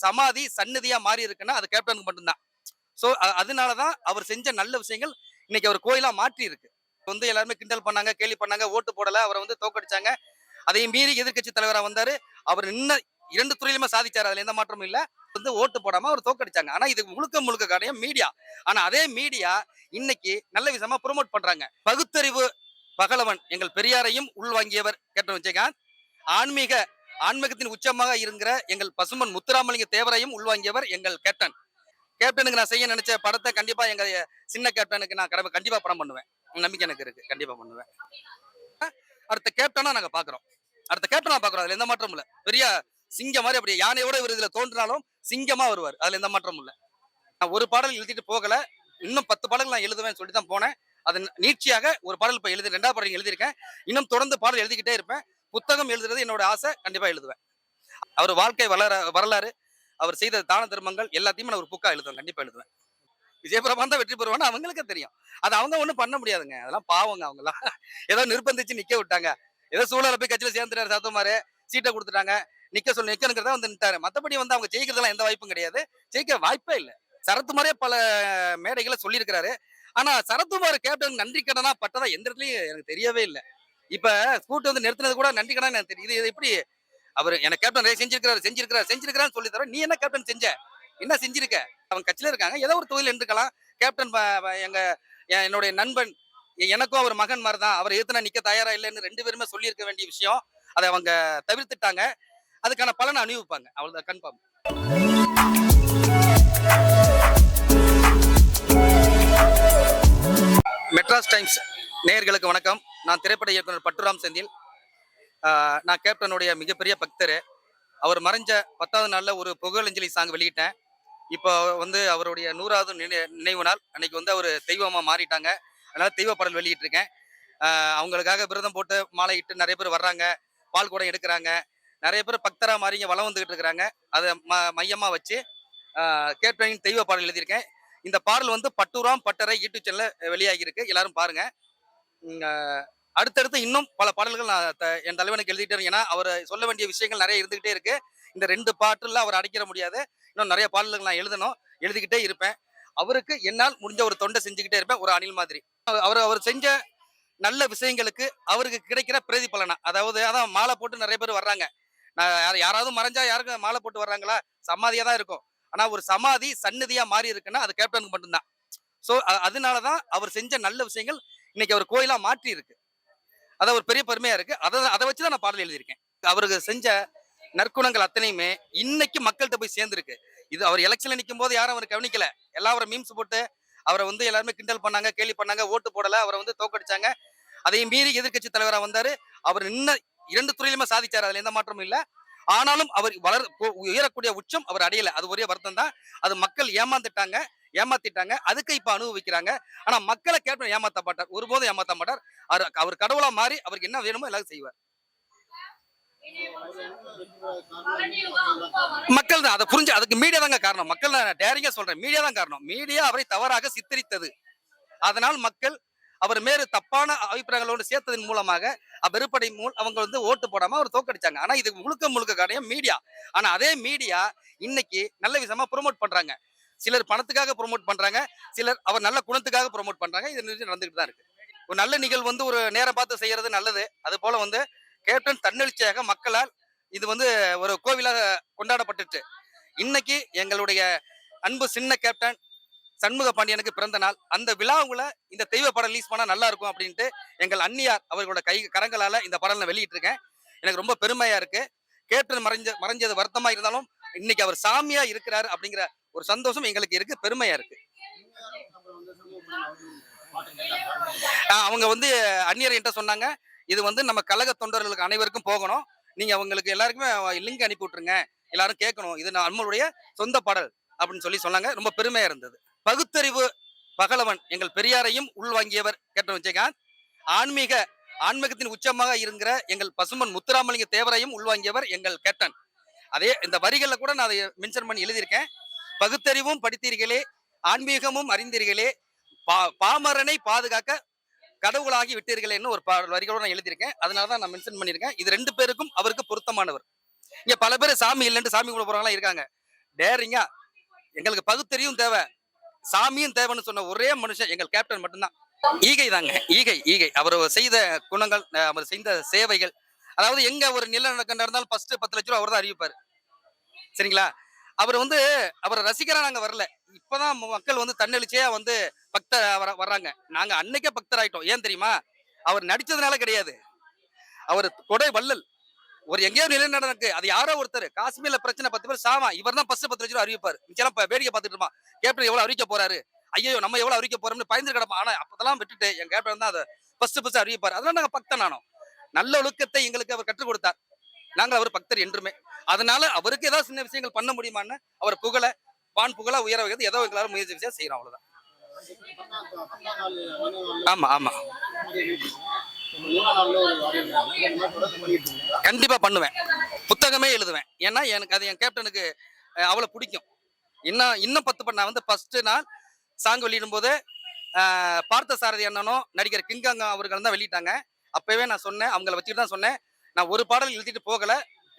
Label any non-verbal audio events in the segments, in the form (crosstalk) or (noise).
சமாதி சன்னதியா மாறி இருக்குன்னா அது கேப்டனுக்கு மட்டும்தான். ஸோ அதனாலதான் அவர் செஞ்ச நல்ல விஷயங்கள் இன்னைக்கு அவர் கோயிலா மாற்றி இருக்கு. வந்து எல்லாருமே கிண்டல் பண்ணாங்க கேலி பண்ணாங்க ஓட்டு போடல அவரை வந்து தோக்கடிச்சாங்க. அதையும் மீறி எதிர்க்கட்சி தலைவரா வந்தாரு. அவர் இன்னும் இரண்டு துறையிலுமே சாதிச்சாரு அதுல எந்த மாற்றமும் இல்ல. வந்து ஓட்டு போடாம அவர் தோக்கடிச்சாங்க. ஆனா இது முழுக்க முழுக்க காரியம் மீடியா. ஆனா அதே மீடியா இன்னைக்கு நல்ல விதமா ப்ரோமோட் பண்றாங்க. பகுத்தறிவு பகலவன் எங்கள் பெரியாரையும் உள்வாங்கியவர் கேட்ட விஜயகாந்த். ஆன்மீக ஆன்மீகத்தின் உச்சமாக இருக்கிற எங்கள் பசுமன் முத்துராமலிங்க தேவரையும் உள்வாங்கியவர் எங்கள் கேப்டன். கேப்டனுக்கு நான் செய்ய நினைச்ச படத்தை கண்டிப்பா எங்க சின்ன கேப்டனுக்கு நான் கடமை கண்டிப்பா படம் பண்ணுவேன். நம்பிக்கை எனக்கு இருக்கு. கண்டிப்பா பண்ணுவேன். அடுத்த கேப்டனா நாங்க பாக்குறோம். அடுத்த கேப்டனா பாக்குறோம். அதுல எந்த மாற்றமும் இல்ல. பெரிய சிங்கம் மாதிரி அப்படி யானையோட இவர் இதுல தோன்றினாலும் சிங்கமா வருவார். அதுல எந்த மாற்றமும் இல்ல. நான் ஒரு பாடல் எழுதிட்டு போகல. இன்னும் பத்து பாடல்கள் நான் எழுதுவேன் சொல்லி தான் போனேன். அது நீட்சியாக ஒரு பாடல் இப்ப எழுதி ரெண்டாவது பாடல் எழுதியிருக்கேன். இன்னும் தொடர்ந்து பாடல் எழுதிக்கிட்டே இருப்பேன். புத்தகம் எழுதுறது என்னோட ஆசை கண்டிப்பா எழுதுவேன். அவர் வாழ்க்கை வளர வரலாறு அவர் செய்த தான தர்மங்கள் எல்லாத்தையுமே நான் ஒரு புக்கா எழுதுவேன் கண்டிப்பாக எழுதுவேன். விஜயபிரபாந்த் தான் வெற்றி பெறுவான்னு அவங்களுக்கு தெரியும். அது அவங்க ஒன்றும் பண்ண முடியாதுங்க. அதெல்லாம் பாவங்க அவங்கலாம் ஏதோ நிர்பந்திச்சு நிக்க விட்டாங்க. ஏதோ சூழலை போய் கட்சியில சேர்ந்துட்டாரு சாத்தமாரு. சீட்டை கொடுத்துட்டாங்க. நிக்க சொல்லி நிக்கணுங்கிறத வந்து நின்ட்டாரு. மற்றபடி வந்து அவங்க ஜெயிக்கிறதுலாம் எந்த வாய்ப்பும் கிடையாது. ஜெயிக்க வாய்ப்பே இல்லை. சரத்குமாரே பல மேடைகளை சொல்லியிருக்கிறாரு. ஆனா சரத்குமார் கேப்டன் நன்றி கடனா பட்டதா எந்த இடத்துலயும் எனக்கு தெரியவே இல்லை. இப்ப ஸ்கூட்டர் வந்து நிறுத்தினது கூட நன்றி கடன் எனக்கு தெரியுது. இது எப்படி? அவர் எனக்கு கேப்டன் செஞ்சிருக்கிறார் செஞ்சிருக்கிறார் செஞ்சிருக்கிறான்னு சொல்லி தர நீ என்ன கேப்டன் செஞ்ச? என்ன செஞ்சிருக்க? அவங்க கட்சியில இருக்காங்க ஏதோ ஒரு தொழில் எடுத்துக்கலாம் கேப்டன் எங்க என் என்னுடைய நண்பன் எனக்கும் அவர் மகன் மாதிரி தான் அவர் எதிர்த்து நிக்க தயாரா இல்லைன்னு ரெண்டு பேருமே சொல்லியிருக்க வேண்டிய விஷயம். அதை அவங்க தவிர்த்துட்டாங்க. அதுக்கான பலனை அனுபவிப்பாங்க அவ்வளவுதான் கன்ஃபார்ம் மெட்ராஸ் டைம்ஸ் நேயர்களுக்கு வணக்கம். நான் திரைப்பட இயக்குனர் பட்டுராம் செந்தில். நான் கேப்டனுடைய மிகப்பெரிய பக்தர். அவர் மறைஞ்ச பத்தாவது நாளில் ஒரு புகழஞ்சலி சாங் வெளியிட்டேன். இப்போ வந்து அவருடைய நூறாவது நினை- நினைவு நாள். அன்னைக்கு வந்து அவர் தெய்வமாக மாறிட்டாங்க. அதனால் தெய்வ பாடல் வெளியிட்டிருக்கேன். அவங்களுக்காக விரதம் போட்டு மாலை இட்டு நிறைய பேர் வர்றாங்க. பால் கூடம் எடுக்கிறாங்க. நிறைய பேர் பக்தராக மாறிங்க வளம் வந்துக்கிட்டு இருக்கிறாங்க. அதை ம மையமாக வச்சு கேப்டனின் தெய்வ பாடல் எழுதியிருக்கேன். இந்த பாடல் வந்து பட்டுராம் பட்டரை யூடியூப் சேனலில் வெளியாகியிருக்கு. எல்லாரும் பாருங்கள் அடுத்தடுத்து இன்னும் பல பாடல்கள் நான் என் தலைவனுக்கு எழுதிக்கிட்டே இருக்கேன். ஏன்னா அவர் சொல்ல வேண்டிய விஷயங்கள் நிறைய இருந்துகிட்டே இருக்கு. இந்த ரெண்டு பாட்டுல அவர் அடைக்கிற முடியாது. இன்னும் நிறைய பாடல்கள் நான் எழுதணும் எழுதிக்கிட்டே இருப்பேன். அவருக்கு என்னால் முடிஞ்ச ஒரு தொண்டை செஞ்சுக்கிட்டே இருப்பேன் ஒரு அணில் மாதிரி. அவர்- அவர் அவர் செஞ்ச நல்ல விஷயங்களுக்கு அவருக்கு கிடைக்கிற பிரதிபலனா அதாவது அதான் மாலை போட்டு நிறைய பேர் வர்றாங்க. நான் யார்- யாராவது மறைஞ்சா யாருக்கும் மாலை போட்டு வர்றாங்களா? சமாதியா தான் இருக்கும். ஆனா ஒரு சமாதி சன்னதியா மாறி இருக்குன்னா அது கேப்டனுக்கு மட்டும்தான். ஸோ அதனாலதான் அவர் செஞ்ச நல்ல விஷயங்கள் இன்னைக்கு அவர் கோயிலா மாற்றி இருக்கு. அது ஒரு பெரிய பெருமையா இருக்கு. அதை அதை வச்சு தான் நான் பாடல் எழுதியிருக்கேன். அவருக்கு செஞ்ச நற்குணங்கள் அத்தனையுமே இன்னைக்கு மக்கள்கிட்ட போய் சேர்ந்துருக்கு. இது அவர் எலெக்ஷன்ல நிற்கும் போது யாரும் அவர் கவனிக்கல. எல்லாரும் மீம்ஸ் போட்டு அவரை வந்து எல்லாருமே கிண்டல் பண்ணாங்க கேள்வி பண்ணாங்க ஓட்டு போடல அவரை வந்து தோக்கடிச்சாங்க. அதையும் மீறி எதிர்க்கட்சி தலைவராக வந்தாரு. அவர் இன்னும் இரண்டு துறையிலுமே சாதிச்சார். அதுல எந்த மாற்றமும் இல்ல. ஆனாலும் அவர் வளர் உயரக்கூடிய உச்சம் அவர் அடையல. அது ஒரே வருத்தம் தான் அது மக்கள் ஏமாந்துட்டாங்க. ஏமாத்திட்டாங்க. அதுக்கு இப்ப அனுபவிக்கிறாங்க. ஆனா மக்களை கேப்டன் ஏமாத்த மாட்டார். ஒருபோதும் ஏமாத்த மாட்டார். அவர் அவர் கடவுளா மாறி அவருக்கு என்ன வேணுமோ எல்லாரும் செய்வார். மக்கள் தான். அதை புரிஞ்சு அதுக்கு மீடியா தாங்க காரணம். மக்கள் நான் டேரிங்கா சொல்றேன். மீடியா தான் காரணம். மீடியா அவரை தவறாக சித்தரித்தது. அதனால் மக்கள் அவர் மேல தப்பான அபிப்பிராயங்களோடு சேர்த்ததன் மூலமாக வெறுப்படை மூல் அவங்க வந்து ஓட்டு போடாம அவர் தோக்கடிச்சாங்க ஆனா இது முழுக்க முழுக்க காரியம் மீடியா ஆனா அதே மீடியா இன்னைக்கு நல்ல விதமா ப்ரொமோட் பண்றாங்க. சிலர் பணத்துக்காக ப்ரொமோட் பண்றாங்க சிலர் அவர் நல்ல குணத்துக்காக ப்ரொமோட் பண்றாங்க. இது நடந்துகிட்டு தான் இருக்கு. ஒரு நல்ல நிகழ்வு வந்து ஒரு நேரம் பார்த்து செய்யறது நல்லது. அது போல வந்து கேப்டன் தன்னெழுச்சியாக மக்களால் இது வந்து ஒரு கோவிலாக கொண்டாடப்பட்டுச்சு இன்னைக்கு எங்களுடைய அன்பு சின்ன கேப்டன் சண்முக பாண்டியனுக்கு பிறந்த நாள். அந்த விழாவுல இந்த தெய்வ படம் ரிலீஸ் பண்ணா நல்லா இருக்கும் அப்படின்ட்டு எங்கள் அன்னியார் அவர்களோட கை கரங்களால இந்த படம் நான் வெளியிட்டிருக்கேன். எனக்கு ரொம்ப பெருமையா இருக்கு. கேப்டன் மறைஞ்ச மறைஞ்சது வருத்தமா இருந்தாலும் இன்னைக்கு அவர் சாமியா இருக்கிறாரு அப்படிங்கிற ஒரு சந்தோஷம் எங்களுக்கு இருக்கு பெருமையா இருக்கு. அவங்க வந்து அந்நியர் என்கிட்ட சொன்னாங்க இது வந்து நம்ம கழக தொண்டர்களுக்கு அனைவருக்கும் போகணும். நீங்க அவங்களுக்கு எல்லாருக்குமே லிங்க் அனுப்பி விட்டுருங்க எல்லாரும் கேட்கணும். இது நம்மளுடைய சொந்த பாடல் அப்படின்னு சொல்லி சொன்னாங்க. ரொம்ப பெருமையா இருந்தது. பகுத்தறிவு பகலவன் எங்கள் பெரியாரையும் உள்வாங்கியவர் கேட்ட விஜயகாந்த். ஆன்மீக ஆன்மீகத்தின் உச்சமாக இருக்கிற எங்கள் பசுமன் முத்துராமலிங்க தேவரையும் உள்வாங்கியவர் எங்கள் கேட்டன் அதே இந்த வரிகளில் கூட நான் அதை மென்ஷன் பண்ணி எழுதியிருக்கேன். பகுத்தறிவும் படித்தீர்களே ஆன்மீகமும் அறிந்தீர்களே பா பாமரனை பாதுகாக்க கடவுளாகி விட்டீர்களேன்னு ஒரு பா வரிகளோட நான் எழுதியிருக்கேன். அதனால தான் நான் மென்ஷன் பண்ணியிருக்கேன். இது ரெண்டு பேருக்கும் அவருக்கு பொருத்தமானவர். இங்கே பல பேர் சாமி இல்லைன்னு சாமி கூட போறவங்களாம் இருக்காங்க. டேரிங்கா எங்களுக்கு பகுத்தறிவும் தேவை. சாமியும் தேவைன்னு சொன்ன ஒரே மனுஷன் எங்கள் கேப்டன் மட்டும்தான். ஈகை தாங்க ஈகை ஈகை. அவர் செய்த குணங்கள் அவர் செய்த சேவைகள். அதாவது எங்க ஒரு நிலநடுக்கம் நடந்தாலும் ஃபர்ஸ்ட் பத்து லட்ச ரூபா அவர் தான் அறிவிப்பார். சரிங்களா? அவர் வந்து அவரை ரசிகரா நாங்க வரல. இப்பதான் மக்கள் வந்து தன்னெழுச்சியா வந்து பக்தர் வர வர்றாங்க. நாங்க அன்னைக்கே பக்தர் ஆயிட்டோம் ஏன் தெரியுமா? அவர் நடிச்சதுனால கிடையாது. அவர் கொடை வள்ளல். ஒரு எங்கேயோ நிலைநடனுக்கு அது யாரோ ஒருத்தர். காஷ்மீர்ல பிரச்சனை பத்து பேர் சாமா இவர் தான் பஸ்ட் பத்து லட்சம் அறிவிப்பாரு. அறிவிப்பார் மிச்சம் வேடிக்கை பார்த்துட்டு இருப்பான். கேப்டன் எவ்வளவு அறிவிக்க போறாரு? ஐயோ நம்ம எவ்வளவு அறிவிக்க போறோம்னு பயந்து கிடப்போம் ஆனா அப்பதெல்லாம் விட்டுட்டு என் கேப்டன் தான் அதை ஃபர்ஸ்ட் ஃபர்ஸ்ட் அறிவிப்பார். அதெல்லாம் நாங்க பக்தன் ஆனோம். நல்ல ஒழுக்கத்தை எங்களுக்கு அவர் கற்றுக் கொடுத்தார். நாங்கள் அவர் பக்தர் என்றுமே. அதனால அவருக்கு ஏதாவது சின்ன விஷயங்கள் பண்ண முடியுமான்னு அவர் புகழ வான் புகழ உயர வைக்கிறது ஏதோ எங்களால் முயற்சி விஷயம் செய்யறோம் அவ்வளவுதான். ஆமா ஆமா. கண்டிப்பா பண்ணுவேன். புத்தகமே எழுதுவேன். ஏன்னா எனக்கு அது என் கேப்டனுக்கு அவ்வளோ அவ்வளவு பிடிக்கும். இன்னும் இன்னும் பத்து பண்ண வந்து ஃபர்ஸ்ட் நாள் சாங் வெளியிடும் போது பார்த்த சாரதி அண்ணனும் நடிகர் கிங்காங்க அவர்கள் தான் வெளியிட்டாங்க. அப்பவே நான் சொன்னேன் அவங்கள வச்சுட்டு தான் சொன்னேன். நான் ஒரு பாடல் எழுதிட்டு போகல.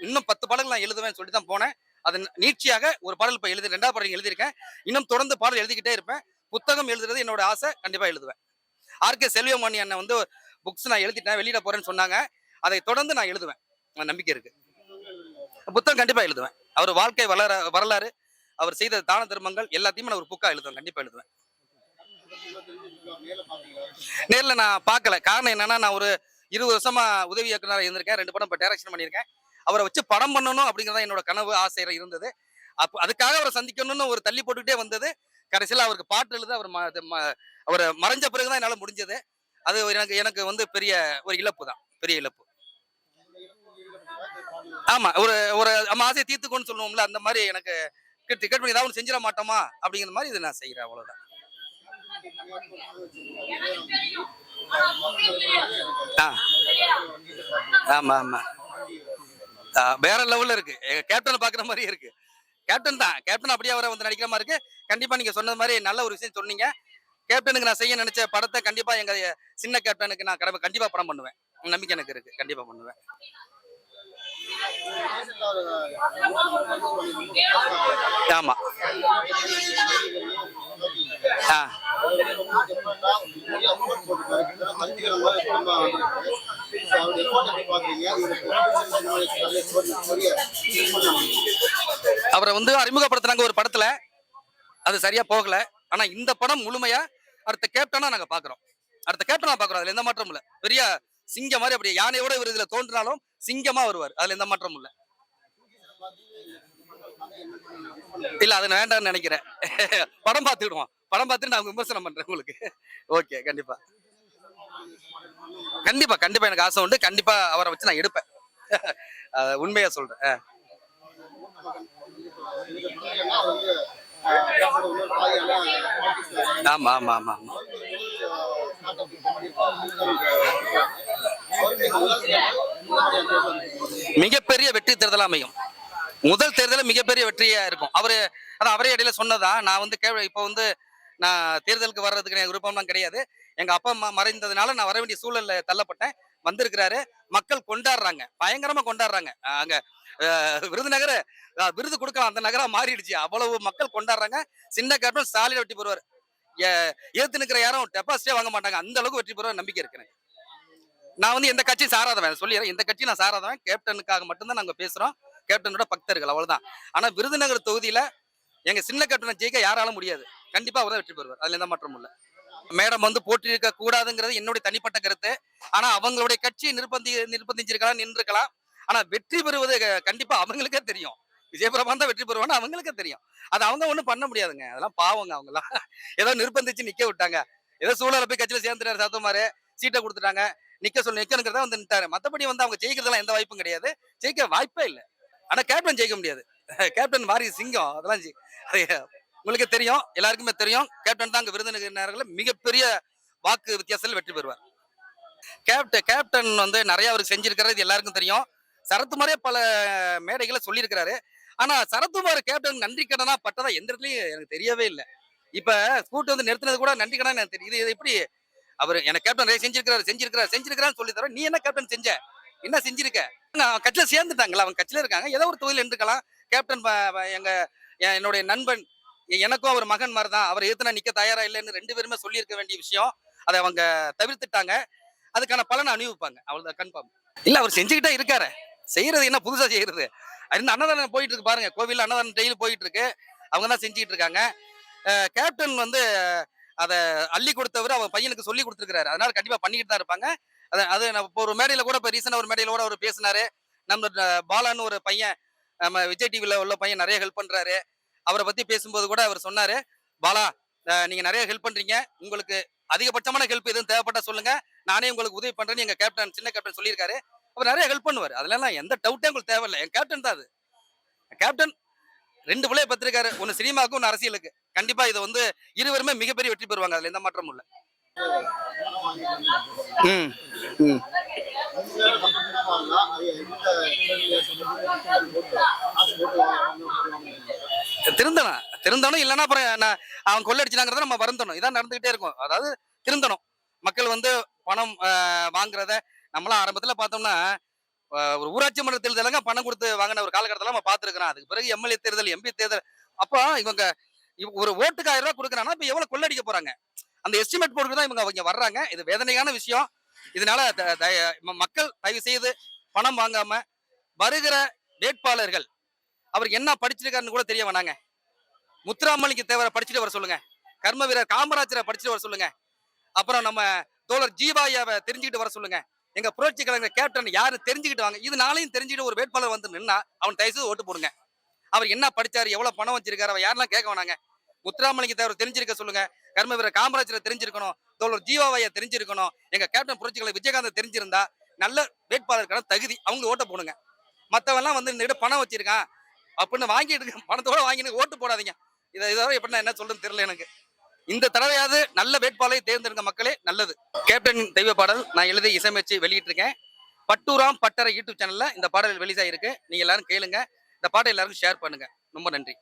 இன்னும் பத்து பாடல் நான் எழுதுவேன் சொல்லி தான் போனேன். அது நீட்சியாக ஒரு பாடல் இப்போ எழுதி ரெண்டாவது பாடல் எழுதியிருக்கேன். இன்னும் தொடர்ந்து பாடல் எழுதிக்கிட்டே இருப்பேன். புத்தகம் எழுதுறது என்னோட ஆசை. கண்டிப்பாக எழுதுவேன். ஆர்கே செல்வமணி அண்ணன் வந்து புக்ஸ் நான் எழுதிட்டேன் வெளியிட போறேன்னு சொன்னாங்க. அதை தொடர்ந்து நான் எழுதுவேன். நம்பிக்கை இருக்கு. புத்தகம் கண்டிப்பா எழுதுவேன். அவர் வாழ்க்கை வளர வரலாறு அவர் செய்த தான தர்மங்கள் எல்லாத்தையுமே நான் ஒரு புக்கா எழுதுவேன். கண்டிப்பா எழுதுவேன். நேரில் நான் பார்க்கல. காரணம் என்னன்னா நான் ஒரு இருபது வருஷமா உதவி இயக்குனராக இருந்திருக்கேன். ரெண்டு படம் இப்போ டைரக்ஷன் பண்ணியிருக்கேன். அவரை வச்சு படம் பண்ணணும் அப்படிங்கிறத என்னோட கனவு ஆசை இருந்தது. அப்போ அதுக்காக அவரை சந்திக்கணும்னு ஒரு தள்ளி போட்டுக்கிட்டே வந்தது. கடைசியில் அவருக்கு பாட்டு எழுத அவர் ம- ம- அவர் மறைஞ்ச பிறகுதான் என்னால் முடிஞ்சது. அது எனக்கு எனக்கு வந்து பெரிய ஒரு இழப்பு தான் பெரிய இழப்பு. ஆமா ஒரு ஒரு நம்ம ஆசையை தீர்த்துக்கோன்னு சொல்லுவோம்ல அந்த மாதிரி எனக்கு டிக்கெட் பண்ணி ஏதாவது ஒன்று செஞ்சிட மாட்டோமா அப்படிங்கிற மாதிரி இதை நான் செய்கிறேன் அவ்வளோதான் ஆ. ஆமா ஆமா. வேற லெவல்ல இருக்கு. கேப்டன் பாக்குற மாதிரி இருக்கு. கேப்டன் தான். கேப்டன் அப்படியே அவரை வந்து நடிக்கிற மாதிரி இருக்கு. கண்டிப்பா நீங்க சொன்னது மாதிரி நல்ல ஒரு விஷயம் சொன்னீங்க. கேப்டனுக்கு நான் செய்ய நினைச்ச படத்தை கண்டிப்பா எங்க சின்ன கேப்டனுக்கு நான் கடமை கண்டிப்பா படம் பண்ணுவேன். நம்பிக்கை எனக்கு இருக்கு. கண்டிப்பா பண்ணுவேன். ஆமாம் ஆ. அவரை வந்து அறிமுகப்படுத்துனாங்க ஒரு படத்துல. அது சரியா போகல. ஆனா இந்த படம் முழுமையா அடுத்த கேப்டனா நாங்க பாக்குறோம். அடுத்த கேப்டனா பாக்குறோம். அதுல எந்த மாற்றமும் இல்ல. பெரிய சிங்க மாதிரி அப்படியே யானையோட இவர் இதுல தோன்றினாலும் சிங்கமா வருவார். அதுல எந்த மாற்றமும் இல்ல. இல்ல அது நான் வேண்டாம்னு நினைக்கிறேன். (laughs) படம் பார்த்துக்கிடுவோம். படம் பார்த்துட்டு நான் விமர்சனம் பண்றேன் உங்களுக்கு. ஓகே கண்டிப்பா. கண்டிப்பா கண்டிப்பா எனக்கு ஆசை உண்டு. கண்டிப்பா அவரை வச்சு நான் எடுப்பேன். (laughs) உண்மையா சொல்றேன். ஆமா ஆமா ஆமா ஆமா. மிகப்பெரிய வெற்றி தேர்தல் அமையும். முதல் தேர்தல் மிகப்பெரிய வெற்றியா இருக்கும். அவரு அதான் அவரே இடையில சொன்னதான் நான் வந்து கே இப்போ வந்து நான் தேர்தலுக்கு வர்றதுக்கு எனக்கு விருப்பம்லாம் கிடையாது. எங்க அப்பா அம்மா மறைந்ததுனால நான் வர வேண்டிய சூழல்ல தள்ளப்பட்டேன். வந்திருக்கிறாரு. மக்கள் கொண்டாடுறாங்க. பயங்கரமா கொண்டாடுறாங்க. அங்க அஹ் விருதுநகர் விருது கொடுக்கலாம். அந்த நகரா மாறிடுச்சு. அவ்வளவு மக்கள் கொண்டாடுறாங்க. சின்ன கேப்டன் ஸ்டாலின் வெட்டி போடுவார் ஏ- எதிர்த்து யாரும் டெபாசிட்டே வாங்க மாட்டாங்க. அந்த அளவுக்கு வெற்றி பெறுவார் நம்பிக்கை இருக்கிறேன் நான் வந்து எந்த கட்சியும் சாராதவன். சொல்லிடுறேன் எந்த கட்சியும் நான் சாராதவன். கேப்டனுக்காக மட்டும்தான் நாங்கள் பேசுகிறோம் கேப்டனோட பக்தர்கள் அவ்வளோதான் ஆனால் விருதுநகர் தொகுதியில எங்க சின்ன கேப்டனை ஜெயிக்க யாராலும் முடியாது. கண்டிப்பாக அவர் தான் வெற்றி பெறுவார். அதில் எந்த மாற்றமும் இல்ல. மேடம் வந்து போட்டியிருக்க கூடாதுங்கிறது என்னுடைய தனிப்பட்ட கருத்து. ஆனா அவங்களுடைய கட்சி நிர்பந்தி நிர்பந்திச்சிருக்கலாம் நின்றுக்கலாம் ஆனால் வெற்றி பெறுவது கண்டிப்பாக கண்டிப்பா அவங்களுக்கே தெரியும். விஜயபிரபான் தான் வெற்றி பெறுவான்னு அவங்களுக்கே தெரியும். அது அவங்க ஒன்றும் பண்ண முடியாதுங்க. அதெல்லாம் பாவங்க அவங்கலாம் ஏதோ நிர்பந்திச்சு நிற்க விட்டாங்க. ஏதோ சூழல போய் கட்சியில் சேர்ந்துட்டாரு சாத்தமாரு. சீட்டை கொடுத்துட்டாங்க. நிக்க சொல்லி நிக்கணுங்கிறத வந்து நின்ட்டாரு. மத்தபடி வந்து அவங்க ஜெயிக்கிறதுலாம் எந்த வாய்ப்பும் கிடையாது. ஜெயிக்க வாய்ப்பே இல்லை. ஆனா கேப்டன் ஜெயிக்க முடியாது. (laughs) கேப்டன் மாறி சிங்கம் அதெல்லாம் ஜெயி- அது உங்களுக்கு தெரியும் எல்லாருக்குமே தெரியும். கேப்டன் தான் அங்க விருந்தினர்கள் மிகப்பெரிய வாக்கு வித்தியாசத்தில் வெற்றி பெறுவார். கேப்டன் கேப்டன் வந்து நிறைய அவருக்கு செஞ்சிருக்கிறது இது எல்லாருக்கும் தெரியும். சரத்குமாரே பல மேடைகளை சொல்லியிருக்கிறாரு. ஆனா சரத்குமார் கேப்டன் நன்றி கடனா பட்டதா எந்த இடத்துலயும் எனக்கு தெரியவே இல்லை. இப்ப ஸ்கூட் வந்து நிறுத்தினது கூட நன்றி கடனா எனக்கு தெரியுது இது எப்படி அவர் எனக்கு கேப்டன் ரே செஞ்சிருக்கிறாரு செஞ்சிருக்கிறாரு செஞ்சிருக்கிறான்னு சொல்லி தர நீ என்ன கேப்டன் செஞ்ச? என்ன செஞ்சிருக்க? நான் கட்சியில் சேர்ந்துட்டாங்களா அவங்க கட்சியில இருக்காங்க. ஏதோ ஒரு தொழில் இருந்துக்கலாம். கேப்டன் எங்க என் என்னுடைய நண்பன் எனக்கும் அவர் மகன் மாதிரி தான் அவர் எதிர்த்து நிற்க நிக்க தயாரா இல்லைன்னு ரெண்டு பேருமே சொல்லியிருக்க வேண்டிய விஷயம். அதை அவங்க தவிர்த்துட்டாங்க. அதுக்கான பலனை அனுபவிப்பாங்க அவ்வளவுதான் கன்ஃபார்ம் இல்லை அவர் செஞ்சுக்கிட்டே இருக்காரு. செய்யறது என்ன புதுசாக செய்யறது? இந்த அன்னதானம் போயிட்டு இருக்கு பாருங்க. கோவில் அன்னதானம் டெய்லி போயிட்டு இருக்கு. அவங்க தான் செஞ்சுக்கிட்டு இருக்காங்க. கேப்டன் வந்து அதை அள்ளி கொடுத்தவர் அவர் பையனுக்கு சொல்லி கொடுத்துருக்காரு அதனால கண்டிப்பா பண்ணிக்கிட்டு தான் இருப்பாங்க. அது அது இப்போ ஒரு மேடையில கூட இப்போ ரீசெண்டாக ஒரு மேடையில கூட அவர் பேசினாரு. நம்ம பாலான்னு ஒரு பையன் நம்ம விஜய் டிவியில் உள்ள பையன் நிறைய ஹெல்ப் பண்றாரு. அவரை பத்தி பேசும்போது கூட அவர் சொன்னாரு பாலா நீங்க நிறைய ஹெல்ப் பண்றீங்க. உங்களுக்கு அதிகபட்சமான ஹெல்ப் எதுவும் தேவைப்பட்டா சொல்லுங்க. நானே உங்களுக்கு உதவி பண்றேன்னு எங்க கேப்டன் சின்ன கேப்டன் சொல்லியிருக்காரு. அவர் நிறைய ஹெல்ப் பண்ணுவார். அதெல்லாம் எந்த டவுட்டே உங்களுக்கு தேவையில்லை. என் கேப்டன் தான் அது. கேப்டன் ரெண்டு பிள்ளைய பத்திருக்காரு ஒன்னு சினிமாவுக்கு ஒன்னு அரசியலுக்கு. கண்டிப்பா இது வந்து இருவருமே மிகப்பெரிய வெற்றி பெறுவாங்க. அதுல எந்த மாற்றமும் இல்லை. ம் ம். இல்லைன்னா அப்புறம் நான் அவன் கொள்ளடிச்சாங்கிறத நம்ம வருந்தணும் இதான் நடந்துகிட்டே இருக்கும். அதாவது திருந்தணும் மக்கள் வந்து பணம் வாங்குறத நம்மளாம் ஆரம்பத்துல பார்த்தோம்னா ஒரு ஊராட்சி மன்ற தேர்தலுங்க பணம் கொடுத்து வாங்கின ஒரு காலகட்டத்தில் நம்ம பார்த்துருக்கிறோம். அதுக்கு பிறகு எம்எல்ஏ தேர்தல் எம்பி தேர்தல். அப்போ இவங்க ஒரு ஓட்டுக்கு ஆயிரம் ரூபாய் கொடுக்குறாங்கன்னா இப்போ எவ்வளோ கொள்ளடிக்க போறாங்க? அந்த எஸ்டிமேட் போட்டு தான் இவங்க அவங்க வர்றாங்க. இது வேதனையான விஷயம். இதனால த- மக்கள் தயவு செய்து பணம் வாங்காம வருகிற வேட்பாளர்கள் அவர் என்ன படிச்சிருக்காருன்னு கூட தெரிய வேணாங்க. முத்துராமலிங்க தேவரை படிச்சுட்டு வர சொல்லுங்க. கர்ம வீரர் காமராஜரை படிச்சுட்டு வர சொல்லுங்க. அப்புறம் நம்ம தோழர் ஜீவாயாவை தெரிஞ்சுக்கிட்டு வர சொல்லுங்க. எங்க புரட்சி கலைஞர் கேப்டன் யாரு தெரிஞ்சுக்கிட்டு வாங்க. இது நாளையும் தெரிஞ்சுக்கிட்டு ஒரு வேட்பாளர் வந்து நின்னா அவன் தயவுசெய்து ஓட்டு போடுங்க. அவர் என்ன படிச்சாரு எவ்வளவு பணம் வச்சிருக்காரு அவர் யாரெல்லாம் கேட்க வேணாங்க. முத்துராமலிங்க தேவர் தெரிஞ்சிருக்க சொல்லுங்க. கர்ம வீரர் காமராஜரை தெரிஞ்சிருக்கணும். தோழர் ஜீவாவைய தெரிஞ்சிருக்கணும். எங்க கேப்டன் புரட்சி கலைஞர் விஜயகாந்த் தெரிஞ்சிருந்தா நல்ல வேட்பாளருக்கான தகுதி அவங்க ஓட்ட போடுங்க. மற்றவெல்லாம் வந்து இந்த பணம் வச்சிருக்கான். அப்படின்னு வாங்கிட்டு பணத்தோட வாங்கிட்டு ஓட்டு போடாதீங்க. இதை இதோட எப்படின்னா என்ன சொல்றதுன்னு தெரியல எனக்கு. இந்த தடவையாவது நல்ல வேட்பாளரை தேர்ந்தெடுக்க மக்களே நல்லது. கேப்டன் தெய்வ பாடல் நான் எழுதி இசையமைச்சு வெளியிட்டிருக்கேன். பட்டூராம் பட்டறை யூடியூப் சேனல்ல இந்த பாடல் ரிலீஸ் இருக்கு நீங்க எல்லாரும் கேளுங்க. இந்த பாட்டை எல்லாருக்கும் ஷேர் பண்ணுங்க. ரொம்ப நன்றி.